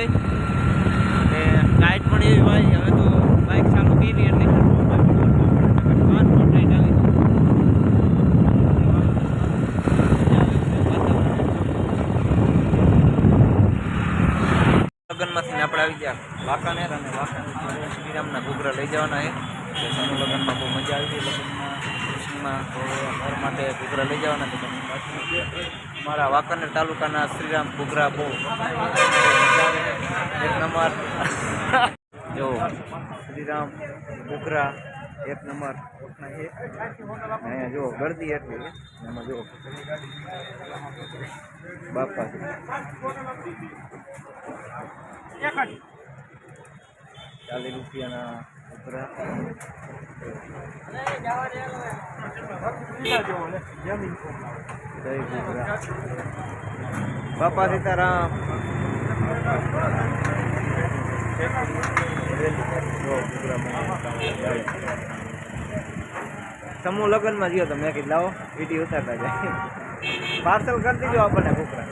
થઈ ને ગાઈડ પણ એવી ભાઈ હવે તો બાઇક ચાલુ કરી એટલે લગ્નમાંથી આપણે આવી ગયા વાંકાનેર અને વાંકાનેર શ્રીરામના ઘૂઘરા લઈ જવાના છે. સનું બહુ મજા આવી ગઈ. લગ્નમાં તો ઘર માટે ઘૂઘરા લઈ જવાના મારા વાકાનેર તાલુકાના શ્રીરામ ઘૂઘરા બહુ એક નંબર. જો, શ્રીરામ ઘૂઘરા એક નંબર. અહીંયા જો ગરદી એટલી એમાં જો, બાપા. ચાલીસ રૂપિયાના ઘૂઘરા જય બાપા સીતારામ. સમૂહ લગ્નમાં ગયો તો મેં કીધું, લાવો વીડિયો ઉતારતા જાય. પાર્સલ કરી દીજો આપણને ઘૂઘરા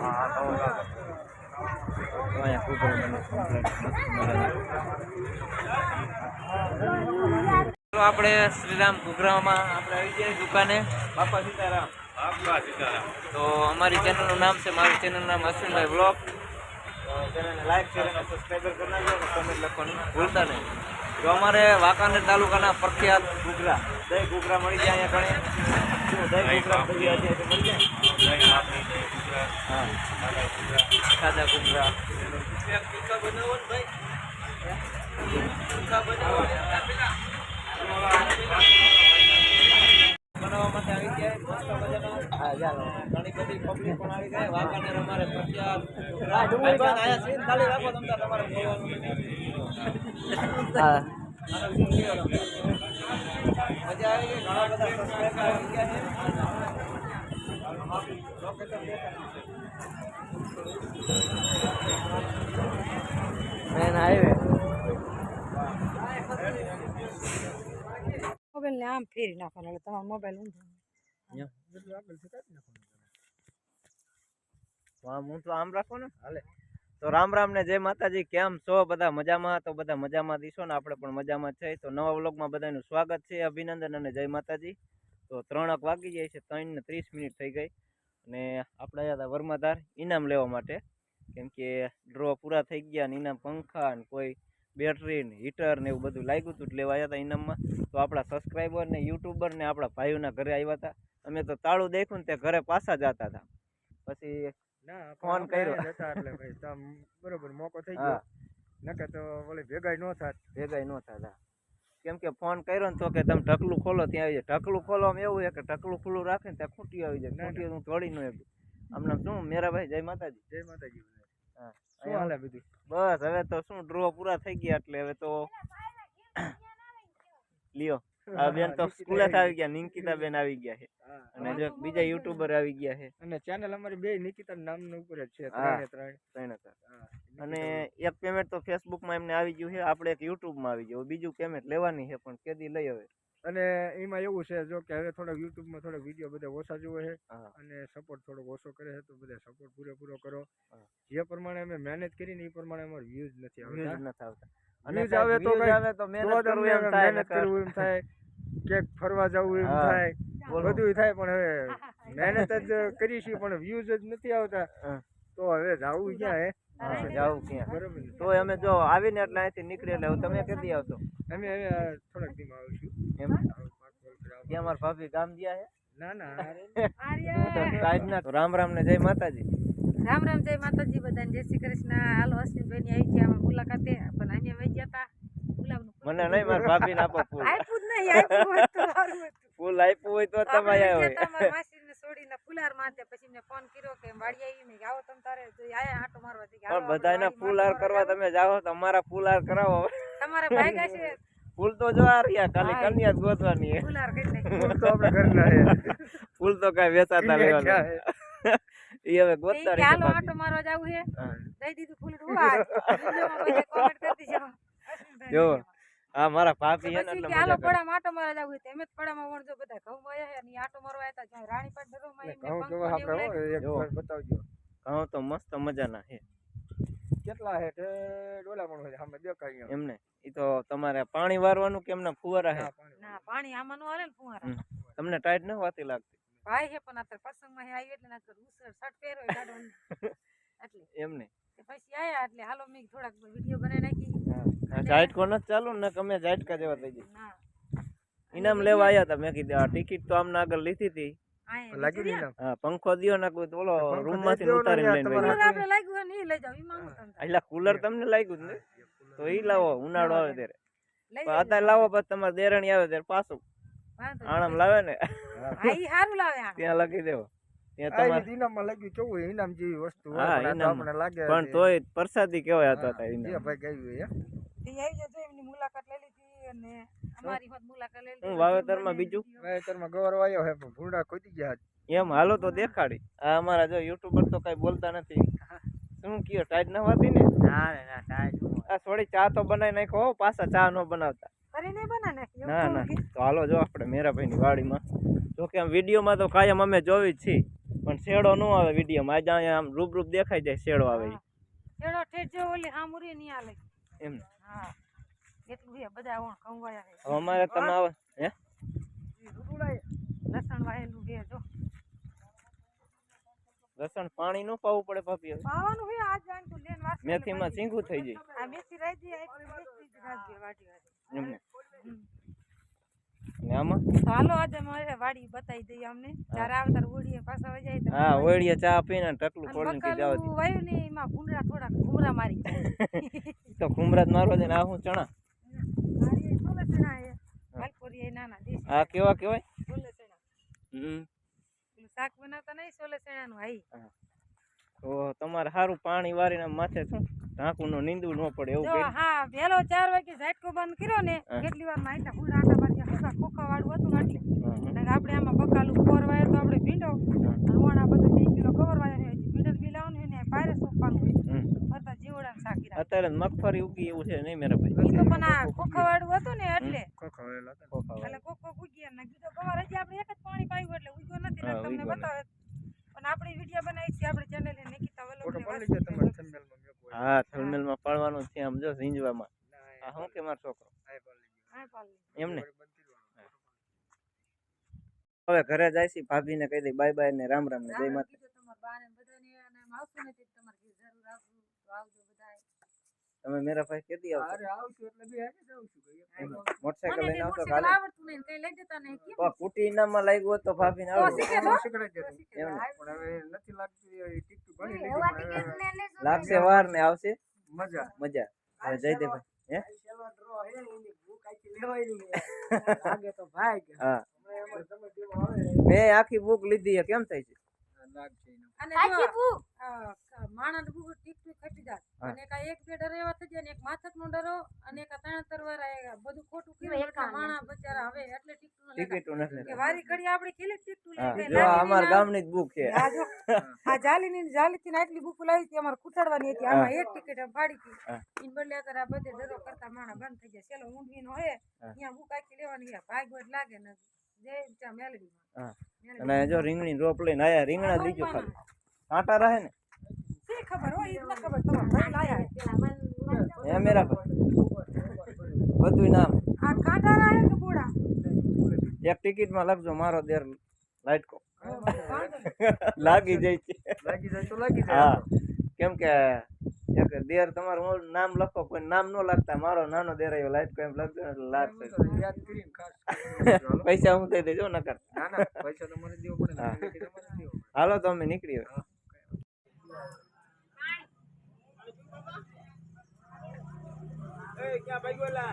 હા તો અહીંયા ઘૂઘરા મને complete મસ્ત મજાના. તો આપણે શ્રીરામ ઘૂઘરામાં આપણે આવી જઈએ દુકાને. બાપા સીતારામ. તો અમારી ચેનલનું નામ છે મારી ચેનલનું નામ અશ્વિનભાઈ બ્લોગ ચેનલને લાઈક શેર અને સબસ્ક્રાઈબર કરી નાખજો અને કમેન્ટ લખવાનું ભૂલતા નહીં. તો અમારે વાંકાનેર તાલુકાના પ્રખ્યાત ઘૂઘરા. દહીં ઘૂઘરા મળી જાય અહીંયા ઘણે. દહીં ઘૂઘરા મળી જાય? હા. સાદા ઘૂઘરા. મેન હાઈવે મોબાઈલ ને આમ ફેરી નાખવાનો એટલે તમારો મોબાઈલ ઊંધો. હું? તો આમ રાખો ને? હાલે. તો રામ રામ ને જય માતાજી, કેમ છો? બધા મજામાં? તો બધા મજામાં દીશો ને? આપણે પણ મજામાં છે. તો નવા વ્લોગમાં બધાનું સ્વાગત છે, અભિનંદન અને જય માતાજી. તો ત્રણક વાગી જાય છે, ત્રણ ને ત્રીસ મિનિટ થઈ ગઈ. અને આપણે હતા વર્માધાર ઇનામ લેવા માટે. કેમ કે ડ્રો પૂરા થઈ ગયા ને ઇનામ પંખા ને કોઈ બેટરી ને હીટર ને એવું બધું લાગ્યું હતું લેવા આવ્યા હતા ઇનામમાં. તો આપણા સબસ્ક્રાઈબર ને યુટ્યુબર ને આપણા ભાઈઓના ઘરે આવ્યા હતા અમે તો તાળું દેખ્યું ને તે ઘરે પાછા જતા હતા પછી ફોન કર્યો. એટલે ભાઈ બરોબર મોકો થઈ ગયો. નકે તો ઓલી ભેગાઈ ન થાત. ભેગાઈ ન થતા કેમ કે ફોન કર્યો ને તો કે તમે ઢકલું ખોલો ત્યાં આવી જાય. ઢકલું ખોલવામાં એવું છે કે ઢકલું ખુલ્લું રાખે ને ત્યાં ખૂંટી આવી જાય. ના. હું તોડી ન શકું આમને શું? મેરાભાઈ જય માતાજી. જય માતાજી. શું હાલે બધું? બસ હવે તો શું ડ્રો પૂરા થઈ ગયા એટલે હવે તો લ્યો આ બેન તો સ્કૂલે આવી ગયા નિંકિતા બેન આવી ગયા છે. અને જો બીજા યુટ્યુબર આવી ગયા છે. અને ચેનલ અમારી બે નિકિતા નામના ઉપર જ છે ત્રણે ત્રણ. અને એક પેમેન્ટ તો ફેસબુકમાં એમને આવી ગયું છે આપણે એક યુટ્યુબમાં આવી ગયું. બીજું પેમેન્ટ લેવાની છે પણ કેદી લઈ હવે. અને એમાં એવું છે જો કે હવે થોડાક યુટ્યુબમાં થોડાક વીડિયો બધા ઓછા જોવે છે અને સપોર્ટ થોડોક ઓછો કરે છે તો બધા સપોર્ટ પૂરેપૂરો કરો. જે પ્રમાણે અમે મહેનત કરીને એ પ્રમાણે અમારે વ્યૂઝ નથી આવતા. અને આવે તો આવે તો મહેનત કરવું એમ થાય મહેનત કરવું એમ થાય ક્યાંક ફરવા જવું એમ થાય બધું થાય પણ હવે મહેનત જ કરી છીએ પણ વ્યૂઝ જ નથી આવતા. તો હવે જવું ક્યાં હે? જાવું ક્યાં? બરોબર તો અમે જો આવીને એટલે અહીંથી નીકળી એટલે તમે કેટલી આવશો? અમે હવે થોડાક દીમાં આવીશું. એમ? મારા ભાભી ગામ ગયા છે ના ના હારે તો સાંજના તો રામ રામ ને જય માતાજી. રામ રામ જય માતાજી બધાને. જય શ્રી કૃષ્ણ. હાલો અશ્વિનભાઈ ની આવી ગયા મુલાકાતે. પણ અમે વહી ગયા હતા ફૂલ મને નહીં મારા ભાભી ને આપો ફૂલ. આપ્યું જ નહીં આપ્યું હોત તો ફૂલ આપ્યું હોય તો તો તમે આવ્યા ગયા તા હોય. અમારા છોડીને ફુલાર માથે. પછી મેં ફોન કર્યો કે વાડી આવી મેં. આવો તમ તારે. આયા આટો મારવા થી પણ બધાને ફૂલ હાર કરવા તમે જાઓ તો અમારા ફૂલ હાર કરાવો. તમારે ભાઈ છે ફૂલ તો જો આ રહ્યા ખાલી કન્યા જ ગોતવાની ફૂલ તો આપણે ઘરના ફૂલ તો કઈ વેચાતા લેવાના એ હવે ગોતતા. આંટો મારવા જાવું છે હા. દઈ દીધું ફૂલ કોમેન્ટ જો. મારા એટલે વણજો બધા ઘઉં આયા છે ને ઈ આંટો મારવા ઘઉં આપણે એક વાર બતાવજો. ઘઉં તો મસ્ત મજાના છે કેટલા હેઠે તે ડોલા પણ હોય સામે દેખાય એમને. ઈ તો તમારે પાણી વારવાનું કે એમના ફુવારા હે? ના પાણી આમાં નો હાલે ને ફુવારા. તમને ટાઈટ ન વાતી લાગતી? ભાઈ છે પણ અત્યારે પસંગમાં આવી એટલે ના ઉસર શર્ટ પહેરો હોય એટલે. એમને. પછી આયા એટલે હાલો મેં થોડાક વીડિયો બનાવી નાખી. જાઈટ કોણ નથી ચાલુ ને તમે જાટકા જેવા થઈ જાય ના. ઇનામ લેવા આયા હતા મેં કીધું આ ટિકિટ તો આમને આગળ લીધી હતી. રહ્યા. નામ? હા પંખો દ્યો ને ઓલો રૂમમાંથી દ્યો ને ઉતારીને યાર, લઈને કુલર આપણે લાગ્યું ને ઈ લઈ જાવ ઈ માંગુ તમ એટલે કુલર તમને લાગ્યું ને તો ઈ લાવો ઉનાળો આવે ત્યારે. પણ અત્યારે લાવો પછી તમારે દેરણી આવે ત્યારે પાછું. આણમ લાવે ને. હા. ઈ હારું લાવે ત્યાં લખી દેવો. ત્યાં તમારે ઈ ઇનામમાં લાગ્યું કેવું જેવી વસ્તુ પણ લાગે તોય પ્રસાદી કેવાય હતા મુલાકાત લઈ લીધી અને અમારી હોત મુલાકાત લઈ હું વાવેતરમાં બીજું? વાવેતરમાં ગવાર વાયો હે પણ ભૂંડા ખોદી ગયા એમ હાલો તો દેખાડી. આ અમારા જો યુટ્યુબર તો કઈ બોલતા નથી. શું કયો ટાઈટ ના વાતી ને? આ થોડી ચા તો બનાવી નાખો હો, પાછા ચા નો બનાવતા. કરી નહીં બના નાખી, ના ના. તો હાલો જો આપણે મેરાભાઈની વાડીમાં. જો કે આમ વિડીયોમાં તો કાયમ અમે જોવી જ છીએ. પણ શેડો ન આવે વિડીયોમાં. આજે અહીંયા આમ રૂપ રૂપ દેખાઈ જાય શેડો આવે શેડો. ઠેઠ જો ઓલી હામુરી ની આલે એમ હા. એટલું બધા ઓણ ખંવાયા છે. અમારે તમે આવે હે? લસણ વાયેલું છે જો. લસણ પાણી નું પાવું પડે ભાભી પાવાનું છે આજ જાણ તું લેન વાસ મેથીમાં ઝીંગું થઈ જાય. આ મેથી રાઈ દી આ મેથી જ રાખજે વાટી વાટી એમને. ને આમાં? હાલો આજે મારે વાડી બતાવી દઈએ અમને. જ્યારે આવે ત્યારે ઓળીએ પાછા વહી જાય તો હા ઓળીએ ચા પીને ટકલું અને ખોલીને કઈ વાયુ ને એમાં ભૂંગળા થોડા ઘૂમરા મારી. તો ખુમરાજ મારવા દે ને આ હું ચણા. આ કેવા કેવાય? હમ. શાક બનાવતા નહીં સોલે ચણાનું હાઈ તો તમારે સારું પાણી વારીને માથે શું? ઢાંકું નો નીંદુ ન પડે એવું હા પેલો ચાર વાગે ઝાટકો બંધ કર્યો ને કેટલી વારમાં આટલા ફૂલ આટા બાંધ્યા ખોખા વાળું હતું ને એટલે હા, હા. આપણે આમાં બકાલું ફોરવાય તો આપણે ભીંડો અને વણા બધું બે કિલો કવર વાયા હોય હજી ભીંડો બી લાવવાનું હોય ને પાયરે સોંપવાનું હોય હમ. ફરતા જીવડા શાકી રાખે અત્યારે મગફળી ઉગી એવું છે નહીં મેરા ભાઈ? ઈ તો પણ આ કોખાવાળું હતું ને એટલે. કોખાવાળું હતા. એટલે કોકો ઉગ્યા ને કીધું ગવાર હજી આપણે એક જ પાણી પાયું એટલે ઉગ્યો નથી ને તમને બતાવે. પણ આપણે વિડિયો બનાવી છે આપણે ચેનલે નિકિતા વલો ફોટો પડી ગયો તમારા વાસી થંબનેલમાં હા થર્મલમાં પાડવાનું છે આમ જો ઝીંજવામાં આ શું કે મારો છોકરો. હા. એમને હવે ઘરે જાય છે ભાભીને કહી દઈ બાય બાય ને રામ રામ ને જય માતા તમે મેરા ભાઈ કેદી આવશો અરે આવશું એટલે બી હારે જાઉં છું ભાઈ. મોટરસાયકલ લઈને આવતો કાલે. આવડતું નહીં કઈ લઈ જતા નહીં. કેમ કુટી ઇનામમાં લાગ્યું તો ભાભીને આવડે? શીખડાઈ દેતું. શીખે એમ ને. તો. પણ હવે નથી લાગતું એ ટીકટું ઘણી લીધી લાગશે વાર ને આવશે? મજા. મજા. હવે જય દે ભાઈ હે? સેવા ડ્રો હે એની ભૂખ આખી હા. હમણાં લાગે તો જેવો હા. મેં આખી બુક લીધી છે કેમ થાય છે? લાગશે એનો. અને માણસ બહુ ટીક ટીક ખટી જાય અને કા એક બે ડર એવા થઈ જાય ને એક માથક નો ડરો અને કા ત્રણ તરવાર બધું ખોટું એટલે માણસ બચારા હવે એટલે ટીકટું ન લેતા. નથી કે વારી ઘડી આપણે કેટલી ટીકટું હા લઈ જો અમાર ગામની જ બુક છે. આ જો આ જાલી ની જાલી થી આટલી બુક લાવી હતી અમારે ખૂટાડવાની હતી. આમાં એક ટિકિટ ફાડી હતી. ઇન બદલે અત્યારે આ બધે ડરો કરતા માણસ બંધ થઈ જાય. ચલો ઊંડવીનો હોય હે. અહીંયા બુક આખી લેવાની છે ભાગ લાગે ને. મેલડીમાં હા. અને જો રીંગણી રોપ લઈને આયા રીંગણા દીજો ખાલી. કાંટા રહે ને? શી ખબર હોય ઈ ખબર. તમારે ભાઈ લાયા હે મેરા ભાઈ બધું નામ. આ કાંટા રહે કે બોડા એક ટિકિટમાં લખજો મારો દેર લાઈટ કો લાગી જાય છે. લાગી જાય તો લાગી જાય. હા. કેમ કે એક દેર તમારું નામ લખો કોઈ નામ ન લાગતા મારો નાનો દેર આવ્યો લાઈટ કોઈ એમ લખજો એટલે લાગશે. પૈસા હું થઈ દેજો ન કર હાલો તો અમે નીકળીએ. ક્યાં ભાઈ બોલા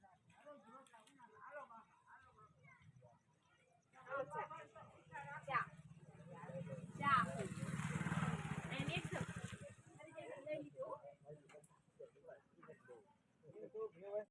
Good.